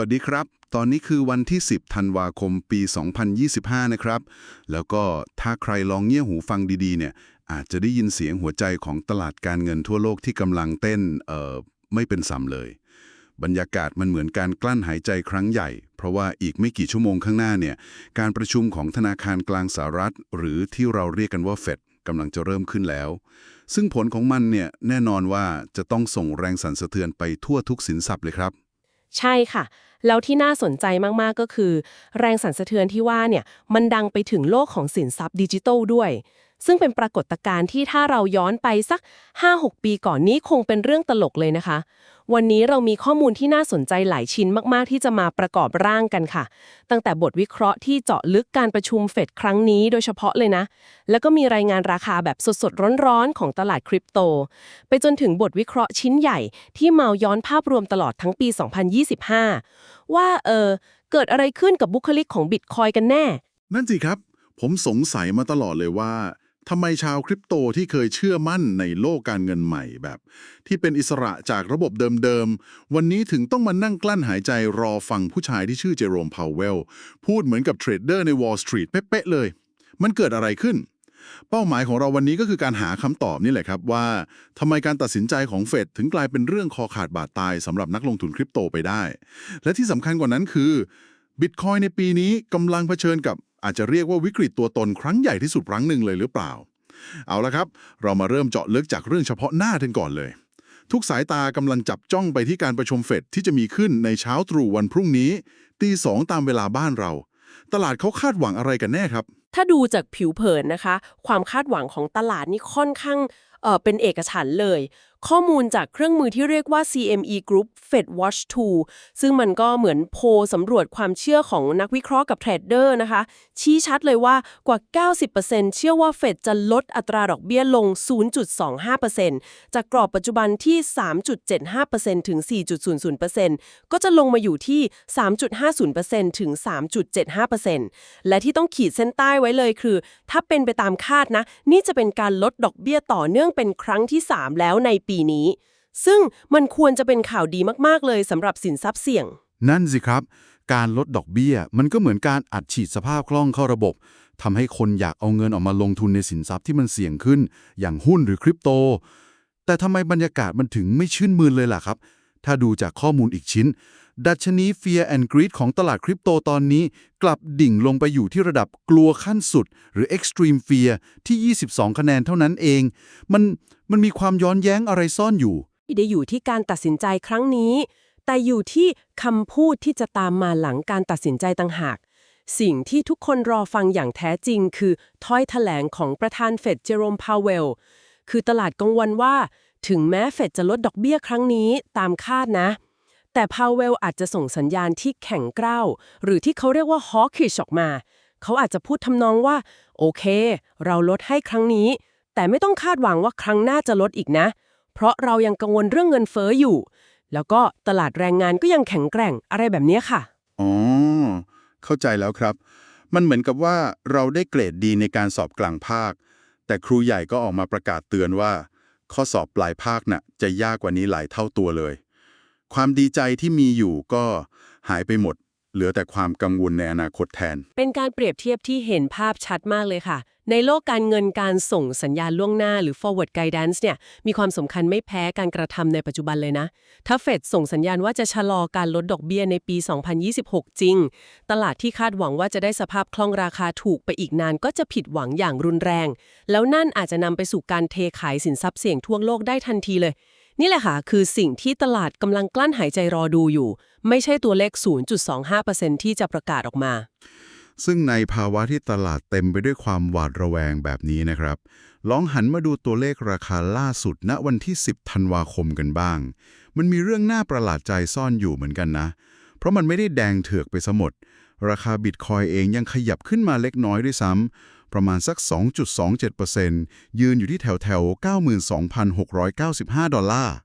วัสดีครับ ตอนนี้คือวันที่ 10 ธันวาคมปี 2025 นะครับ แล้วก็ถ้าใครลองเงี่ยหูฟังดีๆ เนี่ย อาจจะได้ยินเสียงหัวใจของตลาดการเงินทั่วโลกที่กำลังเต้น เอ่อ ไม่เป็นสัมเลย บรรยากาศมันเหมือนการกลั้นหายใจครั้งใหญ่ เพราะว่าอีกไม่กี่ชั่วโมงข้างหน้าเนี่ย การประชุมของธนาคารกลางสหรัฐ หรือที่เราเรียกกันว่าเฟดกำลังจะเริ่มขึ้นแล้ว ซึ่งผลของมันเนี่ยแน่นอนว่าจะต้องส่งแรงสั่นสะเทือนไปทั่วทุกสินทรัพย์เลยครับ ใช่ค่ะ แล้วที่น่าสนใจมากๆก็คือ แรงสั่นสะเทือนที่ว่าเนี่ยมันดังไปถึงโลกของสินทรัพย์ดิจิทัลด้วย ซึ่งเป็นปรากฏการณ์ที่ถ้าเราย้อนไปสัก 5-6 ปีก่อนนี้คงเป็นเรื่องตลกเลยนะคะ วันนี้เรามีข้อมูลที่น่าสนใจหลายชิ้นมาก ๆ ที่จะมาประกอบร่างกันค่ะ ตั้งแต่บทวิเคราะห์ที่เจาะลึกการประชุมเฟดครั้งนี้โดยเฉพาะเลยนะ แล้วก็มีรายงานราคาแบบสด ๆ ร้อนๆ ของตลาดคริปโต ไปจนถึงบทวิเคราะห์ชิ้นใหญ่ที่เมาย้อนภาพรวมตลอดทั้งปี 2025 ว่าเออเกิดอะไรขึ้นกับบุคลิกของบิตคอยกันแน่ นั่นสิครับ ผมสงสัยมาตลอดเลยว่า ทำไมชาวคริปโตที่เคยเชื่อมั่นในโลกการเงินใหม่แบบ ที่เป็นอิสระจากระบบเดิมๆ วันนี้ถึงต้องมานั่งกลั้นหายใจรอฟังผู้ชายที่ชื่อเจอโรมพาวเวล พูดเหมือนกับเทรดเดอร์ใน Wall Street เป๊ะๆเลย มันเกิดอะไรขึ้น เป้าหมายของเราวันนี้ก็คือการหาคำตอบนี่แหละครับว่าทำไมการตัดสินใจของเฟดถึงกลายเป็นเรื่องคอขาดบาดตายสำหรับนักลงทุนคริปโตไปได้ และที่สำคัญกว่านั้นคือบิตคอยในปีนี้กำลังเผชิญกับ อาจจะเรียกว่าวิกฤตตัวตนครั้งใหญ่ที่สุดครั้งหนึ่งเลยหรือเปล่า เอาละครับ เรามาเริ่มเจาะลึกจากเรื่องเฉพาะหน้ากันก่อนเลย ทุกสายตากำลังจับจ้องไปที่การประชุมเฟดที่จะมีขึ้นในเช้าตรู่วันพรุ่งนี้ตีสองตามเวลาบ้านเรา ตลาดเขาคาดหวังอะไรกันแน่ครับ ถ้าดูจากผิวเผินนะคะ ความคาดหวังของตลาดนี่ค่อนข้างเอ่อเป็นเอกฉันท์เลย ข้อมูลจากเครื่องมือที่เรียกว่า CME Group Fed Watch 2 ซึ่งมันก็เหมือนโพลสำรวจความเชื่อของนักวิเคราะห์กับเทรดเดอร์นะคะ ชี้ชัดเลยว่ากว่า 90%เชื่อว่าเฟดจะลดอัตราดอกเบี้ยลง 0.25%จากกรอบปัจจุบันที่ 3.75%ถึง 4.00%ก็จะลงมาอยู่ที่ 3.50%ถึง 3.75%และที่ต้องขีดเส้นใต้ไว้เลยคือ ถ้าเป็นไปตามคาดนะ นี่จะเป็นการลดดอกเบี้ยต่อเนื่องเป็นครั้งที่ 3 แล้วในปีนี้ ซึ่งมันควรจะเป็นข่าวดีมากๆเลยสำหรับสินทรัพย์เสี่ยง นั่นสิครับ การลดดอกเบี้ย มันก็เหมือนการอัดฉีดสภาพคล่องเข้าระบบทำให้คนอยากเอาเงินออกมาลงทุนในสินทรัพย์ที่มันเสี่ยงขึ้น อย่างหุ้นหรือคริปโต แต่ทำไมบรรยากาศมันถึงไม่ชื่นมืนเลยล่ะครับ ถ้าดูจากข้อมูลอีกชิ้น ดัชนี Fear and Greed ของตลาดคริปโตตอนนี้ กลับดิ่งลงไปอยู่ที่ระดับกลัวขั้นสุด หรือ Extreme Fear ที่ 22 คะแนนเท่านั้นเอง มันมันมีความย้อนแย้งอะไรซ่อนอยู่ไม่ได้อยู่ที่การตัดสินใจครั้งนี้ แต่อยู่ที่คำพูดที่จะตามมาหลังการตัดสินใจต่างหาก สิ่งที่ทุกคนรอฟังอย่างแท้จริง คือถ้อยแถลงของประธานเฟดเจอโรมพาวเวล คือตลาดกังวลว่า ถึงแม้เฟดจะลดดอกเบี้ยครั้งนี้ตามคาดนะ แต่พาวเวลอาจจะส่งสัญญาณที่แข็งกร้าว หรือที่เขาเรียกว่าฮอ w คิชออกมา เขาอาจจะพูดทำนองว่า โอเค เราลดให้ครั้งนี้ แต่ไม่ต้องคาดหวังว่าครั้งหน้าจะลดอีกนะ เพราะเรายังกังวลเรื่องเงินเฟ้ออยู่ แล้วก็ตลาดแรงงานก็ยังแข็งแกร่งอะไรแบบนี้ค่ะ อ๋อ เข้าใจแล้วครับ มันเหมือนกับว่าเราได้เกรดดีในการสอบกลางภาค แต่ครูใหญ่ก็ออกมาประกาศเตือนว่า ข้อสอบปลายภาคน่ะจะยากกว่านี้หลายเท่าตัวเลย ความดีใจที่มีอยู่ก็หายไปหมด เหลือแต่ความกังวลในอนาคตแทน เป็นการเปรียบเทียบที่เห็นภาพชัดมากเลยค่ะ ในโลกการเงินการส่งสัญญาณล่วงหน้าหรือ forward guidance เนี่ย มีความสำคัญไม่แพ้การกระทำในปัจจุบันเลยนะ ถ้าเฟดส่งสัญญาณว่าจะชะลอการลดดอกเบี้ยในปี 2026 จริง ตลาดที่คาดหวังว่าจะได้สภาพคล่องราคาถูกไปอีกนานก็จะผิดหวังอย่างรุนแรง แล้วนั่นอาจจะนำไปสู่การเทขายสินทรัพย์เสี่ยงทั่วโลกได้ทันทีเลย นี่แหละค่ะคือสิ่งที่ตลาดกำลังกลั้นหายใจรอดูอยู่ ไม่ใช่ตัวเลข 0.25%ที่จะประกาศออกมา ซึ่งในภาวะที่ตลาดเต็มไปด้วยความหวาดระแวงแบบนี้นะครับ ลองหันมาดูตัวเลขราคาล่าสุดณวันที่ 10 ธันวาคมกันบ้าง มันมีเรื่องน่าประหลาดใจซ่อนอยู่เหมือนกันนะ เพราะมันไม่ได้แดงเถือกไปซะหมด ราคาบิตคอยเองยังขยับขึ้นมาเล็กน้อยด้วยซ้ำ ประมาณสัก 2.27%ยืนอยู่ที่แถวแถว92,695 ดอลลาร์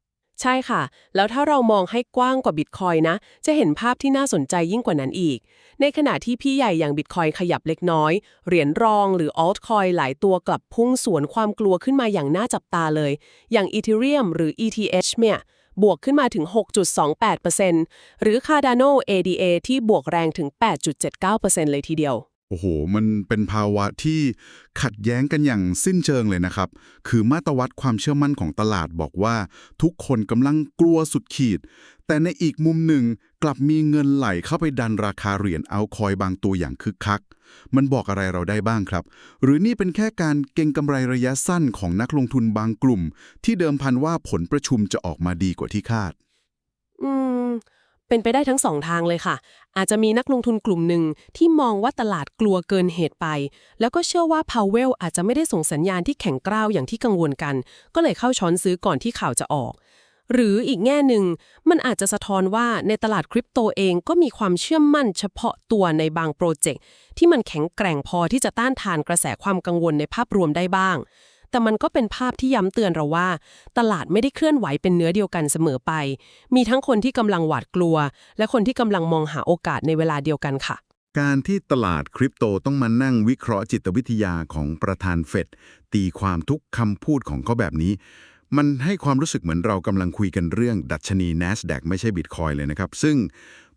ใช่ค่ะ แล้วถ้าเรามองให้กว้างกว่าบิตคอยนะ จะเห็นภาพที่น่าสนใจยิ่งกว่านั้นอีก ในขณะที่พี่ใหญ่อย่างบิตคอยขยับเล็กน้อย เหรียญรองหรือ altcoin หลายตัวกลับพุ่งสวนความกลัวขึ้นมาอย่างน่าจับตาเลย อย่าง Ethereum หรือ ETH เนี่ยบวกขึ้นมาถึง 6.28%หรือ Cardano ADA ที่บวกแรงถึง 8.79%เลยทีเดียว โอ้โห มันเป็นภาวะที่ขัดแย้งกันอย่างสิ้นเชิงเลยนะครับ คือมาตรวัดความเชื่อมั่นของตลาดบอกว่า ทุกคนกำลังกลัวสุดขีด แต่ในอีกมุมหนึ่งกลับมีเงินไหลเข้าไปดันราคาเหรียญเอาคอยบางตัวอย่างคึกคัก มันบอกอะไรเราได้บ้างครับ หรือนี่เป็นแค่การเก็งกำไรระยะสั้นของนักลงทุนบางกลุ่ม ที่เดิมพันว่าผลประชุมจะออกมาดีกว่าที่คาด อืม เป็นไปได้ทั้งสองทางเลยค่ะ อาจจะมีนักลงทุนกลุ่มหนึ่งที่มองว่าตลาดกลัวเกินเหตุไป แล้วก็เชื่อว่าพาวเวลอาจจะไม่ได้ส่งสัญญาณที่แข็งกร้าวอย่างที่กังวลกัน ก็เลยเข้าช้อนซื้อก่อนที่ข่าวจะออก หรืออีกแง่หนึ่งมันอาจจะสะท้อนว่าในตลาดคริปโตเองก็มีความเชื่อมั่นเฉพาะตัวในบางโปรเจกต์ที่มันแข็งแกร่งพอที่จะต้านทานกระแสความกังวลในภาพรวมได้บ้าง แต่มันก็เป็นภาพที่ย้ำเตือนเราว่า ตลาดไม่ได้เคลื่อนไหวเป็นเนื้อเดียวกันเสมอไป มีทั้งคนที่กำลังหวาดกลัว และคนที่กำลังมองหาโอกาสในเวลาเดียวกันค่ะ การที่ตลาดคริปโตต้องมานั่งวิเคราะห์จิตวิทยาของประธานเฟดตีความทุกคำพูดของเขาแบบนี้ มันให้ความรู้สึกเหมือนเรากำลังคุยกันเรื่องดัชนี NASDAQ ไม่ใช่บิตคอยเลยนะครับ ซึ่ง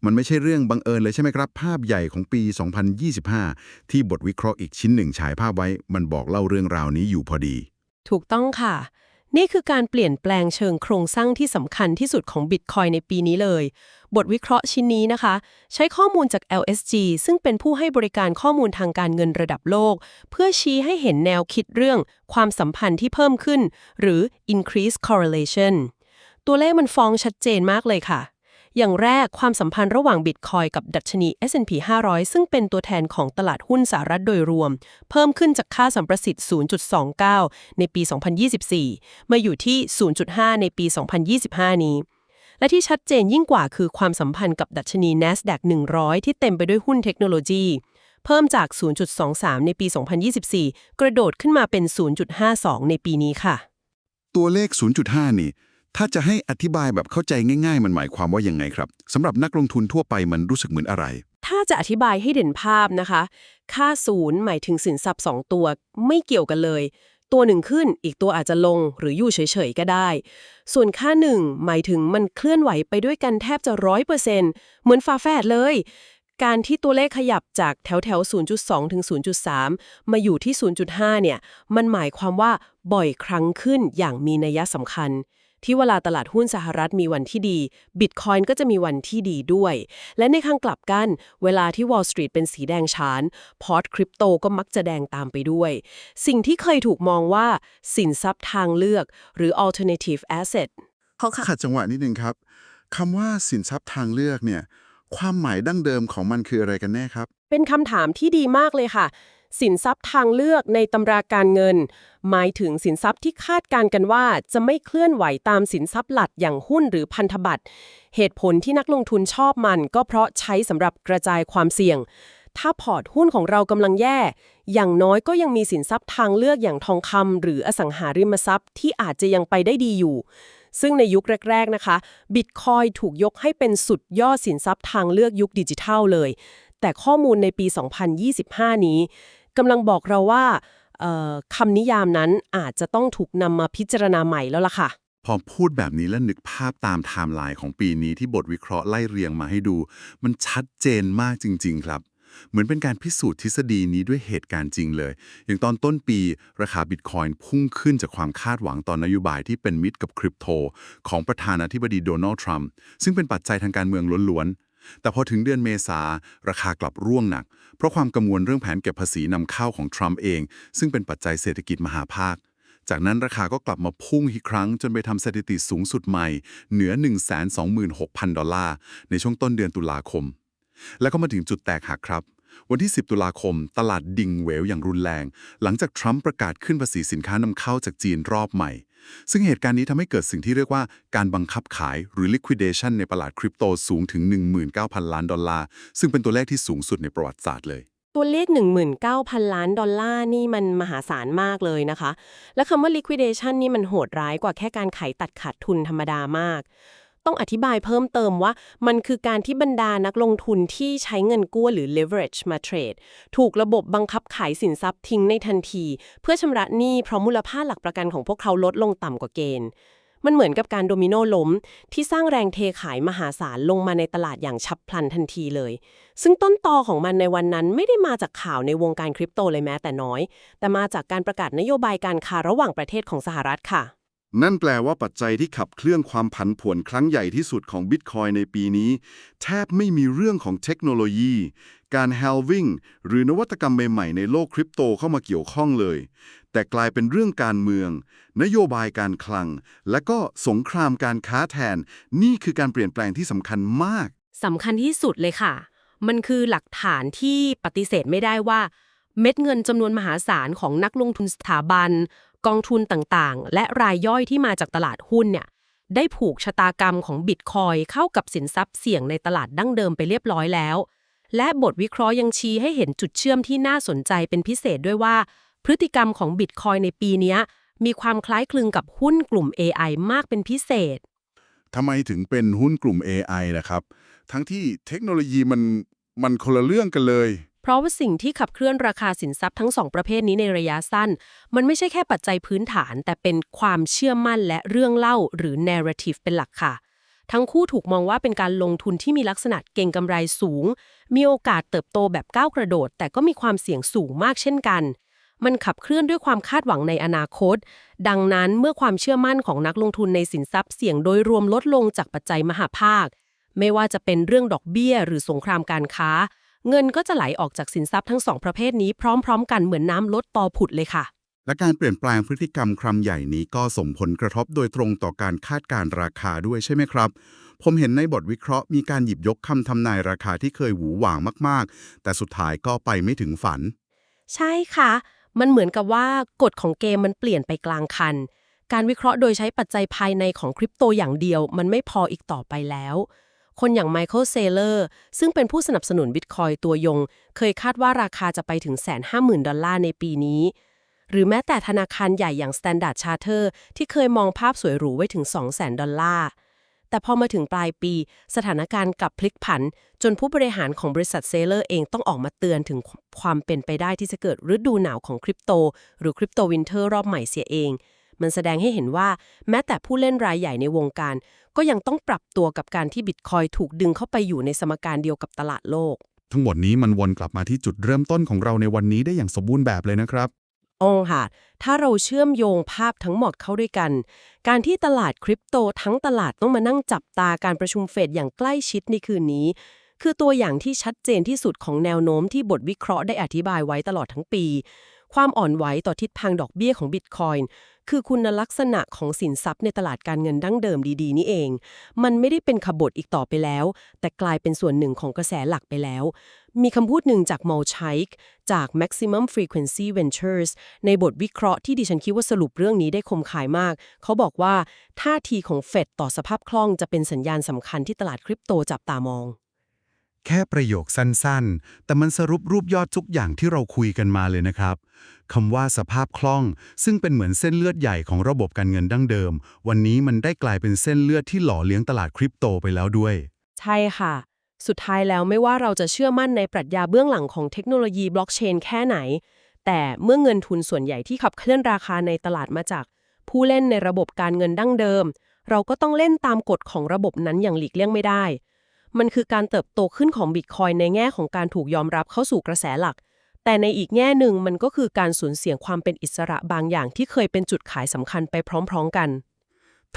มันไม่ใช่เรื่องบังเอิญเลยใช่ไหมครับ ภาพใหญ่ของปี 2025 ที่บทวิเคราะห์อีกชิ้นหนึ่งฉายภาพไว้ มันบอกเล่าเรื่องราวนี้อยู่พอดี ถูกต้องค่ะ นี่คือการเปลี่ยนแปลงเชิงโครงสร้างที่สำคัญที่สุดของบิตคอยในปีนี้เลย บทวิเคราะห์ชิ้นนี้นะคะ ใช้ข้อมูลจาก LSG ซึ่งเป็นผู้ให้บริการข้อมูลทางการเงินระดับโลก เพื่อชี้ให้เห็นแนวคิดเรื่อง ความสัมพันธ์ที่เพิ่มขึ้น หรือ increase correlation ตัวเลขมันฟ้องชัดเจนมากเลยค่ะ อย่างแรกความสัมพันธ์ระหว่างบิตคอยกับดัชนี S&P 500 ซึ่งเป็นตัวแทนของตลาดหุ้นสหรัฐโดยรวม เพิ่มขึ้นจากค่าสัมประสิทธิ์ 0.29 ในปี 2024 มาอยู่ที่ 0.5 ในปี 2025 นี้และที่ชัดเจนยิ่งกว่าคือความสัมพันธ์กับดัชนี NASDAQ 100 ที่เต็มไปด้วยหุ้นเทคโนโลยี เพิ่มจาก 0.23 ในปี 2024 กระโดดขึ้นมาเป็น 0.52 ในปีนี้ค่ะ ตัวเลข 0.5 นี่ ถ้าจะให้อธิบายแบบเข้าใจง่าย ๆ มันหมายความว่ายังไงครับสำหรับนักลงทุนทั่วไปมันรู้สึกเหมือนอะไร ถ้าจะอธิบายให้เด่นภาพนะคะ ค่าศูนย์หมายถึงสินทรัพย์2ตัวไม่เกี่ยวกันเลย ตัวหนึ่งขึ้นอีกตัวอาจจะลงหรืออยู่เฉยๆก็ได้ ส่วนค่าหนึ่งหมายถึงมันเคลื่อนไหวไปด้วยกันแทบจะร้อยเปอร์เซ็นต์เหมือนฝาแฝดเลย การที่ตัวเลขขยับจากแถวแถวๆ0.2 ถึง 0.3 มาอยู่ที่ 0.5 เนี่ย มันหมายความว่าบ่อยครั้งขึ้นอย่างมีนัยสำคัญ ที่เวลาตลาดหุ้นสหรัฐมีวันที่ดีบิตคอยน์ก็จะมีวันที่ดีด้วย และในข้างกลับกัน เวลาที่ Wall Street เป็นสีแดงฉานพอร์ตคริปโตก็มักจะแดงตามไปด้วย สิ่งที่เคยถูกมองว่าสินทรัพย์ทางเลือก หรือ alternative asset เขาขัดจังหวะนิดนึงครับคำว่าสินทรัพย์ทางเลือกเนี่ยความหมายดั้งเดิมของมันคืออะไรกันแน่ครับ เป็นคำถามที่ดีมากเลยค่ะ สินทรัพย์ทางเลือกในตำราการเงิน หมายถึงสินทรัพย์ที่คาดการกันว่าจะไม่เคลื่อนไหวตามสินทรัพย์หลักอย่างหุ้นหรือพันธบัตร เหตุผลที่นักลงทุนชอบมันก็เพราะใช้สำหรับกระจายความเสี่ยง ถ้าพอร์ตหุ้นของเรากำลังแย่ อย่างน้อยก็ยังมีสินทรัพย์ทางเลือกอย่างทองคำหรืออสังหาริมทรัพย์ที่อาจจะยังไปได้ดีอยู่ซึ่งในยุคแรก ๆ นะคะ บิตคอยถูกยกให้เป็นสุดยอดสินทรัพย์ทางเลือกยุคดิจิทัลเลย แต่ข้อมูลในปี 2025 นี้ กำลังบอกเราว่าคำนิยามนั้นอาจจะต้องถูกนำมาพิจารณาใหม่แล้วล่ะค่ะ พอพูดแบบนี้แล้วนึกภาพตามไทม์ไลน์ของปีนี้ที่บทวิเคราะห์ไล่เรียงมาให้ดู มันชัดเจนมากจริง ๆ ครับ เหมือนเป็นการพิสูจน์ทฤษฎีนี้ด้วยเหตุการณ์จริงเลย อย่างตอนต้นปีราคาบิตคอยน์พุ่งขึ้นจากความคาดหวังตอนนโยบายที่เป็นมิตรกับคริปโตของประธานาธิบดีโดนัลด์ทรัมป์ซึ่งเป็นปัจจัยทางการเมืองล้วนๆ แต่พอถึงเดือนเมษาราคากลับร่วงหนัก เพราะความกังวลเรื่องแผนเก็บภาษีนำเข้าของทรัมป์เอง ซึ่งเป็นปัจจัยเศรษฐกิจมหาภาค จากนั้นราคาก็กลับมาพุ่งอีกครั้ง จนไปทำสถิติสูงสุดใหม่ เหนือ 126,000 ดอลลาร์ ในช่วงต้นเดือนตุลาคม แล้วก็มาถึงจุดแตกหักครับ วันที่ 10 ตุลาคม ตลาดดิ่งเหวอย่างรุนแรง หลังจากทรัมป์ประกาศขึ้นภาษีสินค้านำเข้าจากจีนรอบใหม่ ซึ่งเหตุการณ์นี้ทำให้เกิดสิ่งที่เรียกว่าการบังคับขายหรือ liquidation ในตลาดคริปโตสูงถึง 19,000 ล้านดอลลาร์ ซึ่งเป็นตัวเลขที่สูงสุดในประวัติศาสตร์เลยตัวเลข 19,000 ล้านดอลลาร์นี่มันมหาศาลมากเลยนะคะ และคำว่า liquidation นี่มันโหดร้ายกว่าแค่การขายตัดขาดทุนธรรมดามาก ต้องอธิบายเพิ่มเติมว่า มันคือการที่บรรดานักลงทุนที่ใช้เงินกู้หรือ leverage มาเทรด ถูกระบบบังคับขายสินทรัพย์ทิ้งในทันที เพื่อชำระหนี้เพราะมูลค่าหลักประกันของพวกเขาลดลงต่ำกว่าเกณฑ์มันเหมือนกับการโดมิโนล้ม ที่สร้างแรงเทขายมหาศาลลงมาในตลาดอย่างฉับพลันทันทีเลย ซึ่งต้นตอของมันในวันนั้นไม่ได้มาจากข่าวในวงการคริปโตเลยแม้แต่น้อย แต่มาจากการประกาศนโยบายการค้าระหว่างประเทศของสหรัฐค่ะ นั่นแปลว่าปัจจัยที่ขับเคลื่อนความผันผวนครั้งใหญ่ที่สุดของบิตคอยในปีนี้ แทบไม่มีเรื่องของเทคโนโลยี การ halving หรือนวัตกรรมใหม่ๆในโลกคริปโตเข้ามาเกี่ยวข้องเลย แต่กลายเป็นเรื่องการเมือง นโยบายการคลัง และก็สงครามการค้าแทน นี่คือการเปลี่ยนแปลงที่สำคัญมากสำคัญที่สุดเลยค่ะ มันคือหลักฐานที่ปฏิเสธไม่ได้ว่าเม็ดเงินจำนวนมหาศาลของนักลงทุนสถาบัน กองทุนต่างๆ และรายย่อยที่มาจากตลาดหุ้นเนี่ยได้ผูกชะตากรรมของบิตคอยเข้ากับสินทรัพย์เสี่ยงในตลาดดั้งเดิมไปเรียบร้อยแล้ว และบทวิเคราะห์ยังชี้ให้เห็นจุดเชื่อมที่น่าสนใจเป็นพิเศษด้วยว่า พฤติกรรมของบิตคอยในปีนี้มีความคล้ายคลึงกับหุ้นกลุ่ม AI มากเป็นพิเศษทำไมถึงเป็นหุ้นกลุ่ม AI นะครับ ทั้งที่เทคโนโลยีมันมันคนละเรื่องกันเลย เพราะว่าสิ่งที่ขับเคลื่อนราคาสินทรัพย์ทั้งสองประเภทนี้ในระยะสั้น มันไม่ใช่แค่ปัจจัยพื้นฐาน แต่เป็นความเชื่อมั่นและเรื่องเล่าหรือ narrative เป็นหลักค่ะ ทั้งคู่ถูกมองว่าเป็นการลงทุนที่มีลักษณะเก่งกำไรสูง มีโอกาสเติบโตแบบก้าวกระโดด แต่ก็มีความเสี่ยงสูงมากเช่นกันมันขับเคลื่อนด้วยความคาดหวังในอนาคต ดังนั้นเมื่อความเชื่อมั่นของนักลงทุนในสินทรัพย์เสี่ยงโดยรวมลดลงจากปัจจัยมหาภาค ไม่ว่าจะเป็นเรื่องดอกเบี้ย หรือสงครามการค้า เงินก็จะไหลออกจากสินทรัพย์ทั้งสองประเภทนี้พร้อมๆ กันเหมือนน้ำลดตอผุดเลยค่ะ และการเปลี่ยนแปลงพฤติกรรมครั้งใหญ่นี้ก็ส่งผลกระทบโดยตรงต่อการคาดการณ์ราคาด้วยใช่ไหมครับ ผมเห็นในบทวิเคราะห์มีการหยิบยกคำทำนายราคาที่เคยหวือหวางมากๆ แต่สุดท้ายก็ไปไม่ถึงฝัน ใช่ค่ะ มันเหมือนกับว่ากฎของเกมมันเปลี่ยนไปกลางคัน การวิเคราะห์โดยใช้ปัจจัยภายในของคริปโตอย่างเดียว มันไม่พออีกต่อไปแล้ว คนอย่างไมเคิลเซเลอร์ซึ่งเป็นผู้สนับสนุนบิตคอยตัวยง เคยคาดว่าราคาจะไปถึงแสนห้าหมื่นดอลลาร์ในปีนี้ หรือแม้แต่ธนาคารใหญ่อย่าง Standard Charter ที่เคยมองภาพสวยหรูไว้ถึง 2 0 0 0 0 0ดอลลาร์แต่พอมาถึงปลายปี สถานการณ์กลับพลิกผัน จนผู้บริหารของบริษัทเซเลอร์เองต้องออกมาเตือนถึงความเป็นไปได้ที่จะเกิดฤดูหนาวของคริปโต หรือคริปโตวินเทอร์รอบใหม่เสียเอง มันแสดงให้เห็นว่าแม้แต่ผู้เล่นรายใหญ่ในวงการ ก็ยังต้องปรับตัวกับการที่บิตคอยถูกดึงเข้าไปอยู่ในสมการเดียวกับตลาดโลก ทั้งหมดนี้มันวนกลับมาที่จุดเริ่มต้นของเราในวันนี้ได้อย่างสมบูรณ์แบบเลยนะครับองค่ะ ถ้าเราเชื่อมโยงภาพทั้งหมดเข้าด้วยกัน การที่ตลาดคริปโตทั้งตลาดต้องมานั่งจับตาการประชุมเฟดอย่างใกล้ชิดในคืนนี้ คือตัวอย่างที่ชัดเจนที่สุดของแนวโน้มที่บทวิเคราะห์ได้อธิบายไว้ตลอดทั้งปี ความอ่อนไหวต่อทิศทางดอกเบี้ยของบิตคอยน์ คือคุณลักษณะของสินทรัพย์ในตลาดการเงินดั้งเดิมดีๆ นี่เอง มันไม่ได้เป็นขบฏอีกต่อไปแล้ว แต่กลายเป็นส่วนหนึ่งของกระแสหลักไปแล้ว มีคำพูดหนึ่งจากมอลชัยค์จาก Maximum Frequency Ventures ในบทวิเคราะห์ที่ดิฉันคิดว่าสรุปเรื่องนี้ได้คมขายมาก เขาบอกว่าท่าทีของเฟดต่อสภาพคล่องจะเป็นสัญญาณสำคัญที่ตลาดคริปโตจับตามองแค่ประโยคสั้นๆ แต่มันสรุปรูปยอดทุกอย่างที่เราคุยกันมาเลยนะครับ คำว่าสภาพคล่อง ซึ่งเป็นเหมือนเส้นเลือดใหญ่ของระบบการเงินดั้งเดิม วันนี้มันได้กลายเป็นเส้นเลือดที่หล่อเลี้ยงตลาดคริปโตไปแล้วด้วย ใช่ค่ะ สุดท้ายแล้วไม่ว่าเราจะเชื่อมั่นในปรัชญาเบื้องหลังของเทคโนโลยีบล็อกเชนแค่ไหน แต่เมื่อเงินทุนส่วนใหญ่ที่ขับเคลื่อนราคาในตลาดมาจาก ผู้เล่นในระบบการเงินดั้งเดิม เราก็ต้องเล่นตามกฎของระบบนั้นอย่างหลีกเลี่ยงไม่ได้มันคือการเติบโตขึ้นของบิตคอยในแง่ของการถูกยอมรับเข้าสู่กระแสหลัก แต่ในอีกแง่หนึ่งมันก็คือการสูญเสียความเป็นอิสระบางอย่างที่เคยเป็นจุดขายสำคัญไปพร้อมๆกัน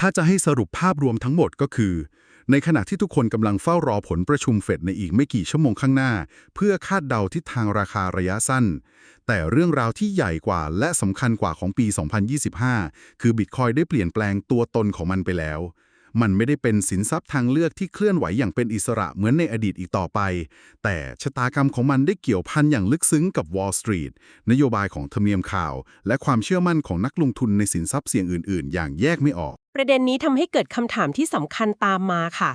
ถ้าจะให้สรุปภาพรวมทั้งหมดก็คือ ในขณะที่ทุกคนกำลังเฝ้ารอผลประชุมเฟดในอีกไม่กี่ชั่วโมงข้างหน้า เพื่อคาดเดาทิศทางราคาระยะสั้น แต่เรื่องราวที่ใหญ่กว่าและสำคัญกว่าของปี 2025 คือบิตคอยได้เปลี่ยนแปลงตัวตนของมันไปแล้ว มันไม่ได้เป็นสินทรัพย์ทางเลือกที่เคลื่อนไหวอย่างเป็นอิสระเหมือนในอดีตอีกต่อไป แต่ชะตากรรมของมันได้เกี่ยวพันอย่างลึกซึ้งกับ Wall Street นโยบายของธรรมเนียมข่าว และความเชื่อมั่นของนักลงทุนในสินทรัพย์เสี่ยงอื่น ๆ อย่างแยกไม่ออก ประเด็นนี้ทำให้เกิดคำถามที่สำคัญตามมาค่ะ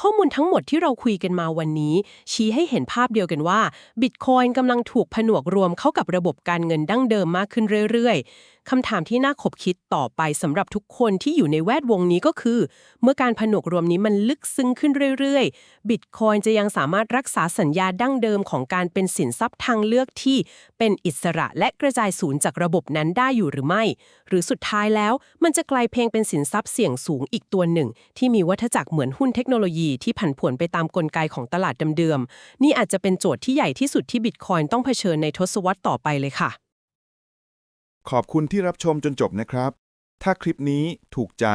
ข้อมูลทั้งหมดที่เราคุยกันมาวันนี้ ชี้ให้เห็นภาพเดียวกันว่าบิตคอยน์กำลังถูกผนวกรวมเข้ากับระบบการเงินดั้งเดิมมากขึ้นเรื่อยๆ คำถามที่น่าขบคิดต่อไปสำหรับทุกคนที่อยู่ในแวดวงนี้ก็คือ เมื่อการผนวกรวมนี้มันลึกซึ้งขึ้นเรื่อยๆ บิตคอยน์จะยังสามารถรักษาสัญญาดั้งเดิมของการเป็นสินทรัพย์ทางเลือกที่เป็นอิสระและกระจายศูนย์จากระบบนั้นได้อยู่หรือไม่ หรือสุดท้ายแล้วมันจะกลายเพียงเป็นสินทรัพย์เสี่ยงสูงอีกตัวหนึ่ง ที่มีวัฏจักรเหมือนหุ้นเทคโนโลยีที่ผันผวนไปตามกลไกของตลาดเดิมๆนี่อาจจะเป็นโจทย์ที่ใหญ่ที่สุดที่บิตคอยน์ต้องเผชิญในทศวรรษต่อไปเลยค่ะ ขอบคุณที่รับชมจนจบนะครับ ถ้าคลิปนี้ถูกใจ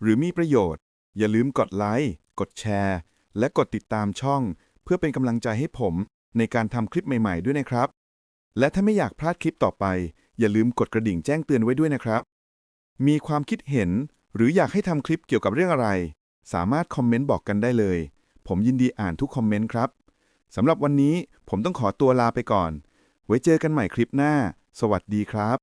หรือมีประโยชน์ อย่าลืมกดไลค์ กดแชร์ และกดติดตามช่อง เพื่อเป็นกำลังใจให้ผมในการทำคลิปใหม่ ๆ ด้วยนะครับ และถ้าไม่อยากพลาดคลิปต่อไป อย่าลืมกดกระดิ่งแจ้งเตือนไว้ด้วยนะครับ มีความคิดเห็น หรืออยากให้ทำคลิปเกี่ยวกับเรื่องอะไร สามารถคอมเมนต์บอกกันได้เลย ผมยินดีอ่านทุกคอมเมนต์ครับสำหรับวันนี้ผมต้องขอตัวลาไปก่อน ไว้เจอกันใหม่คลิปหน้า สวัสดีครับ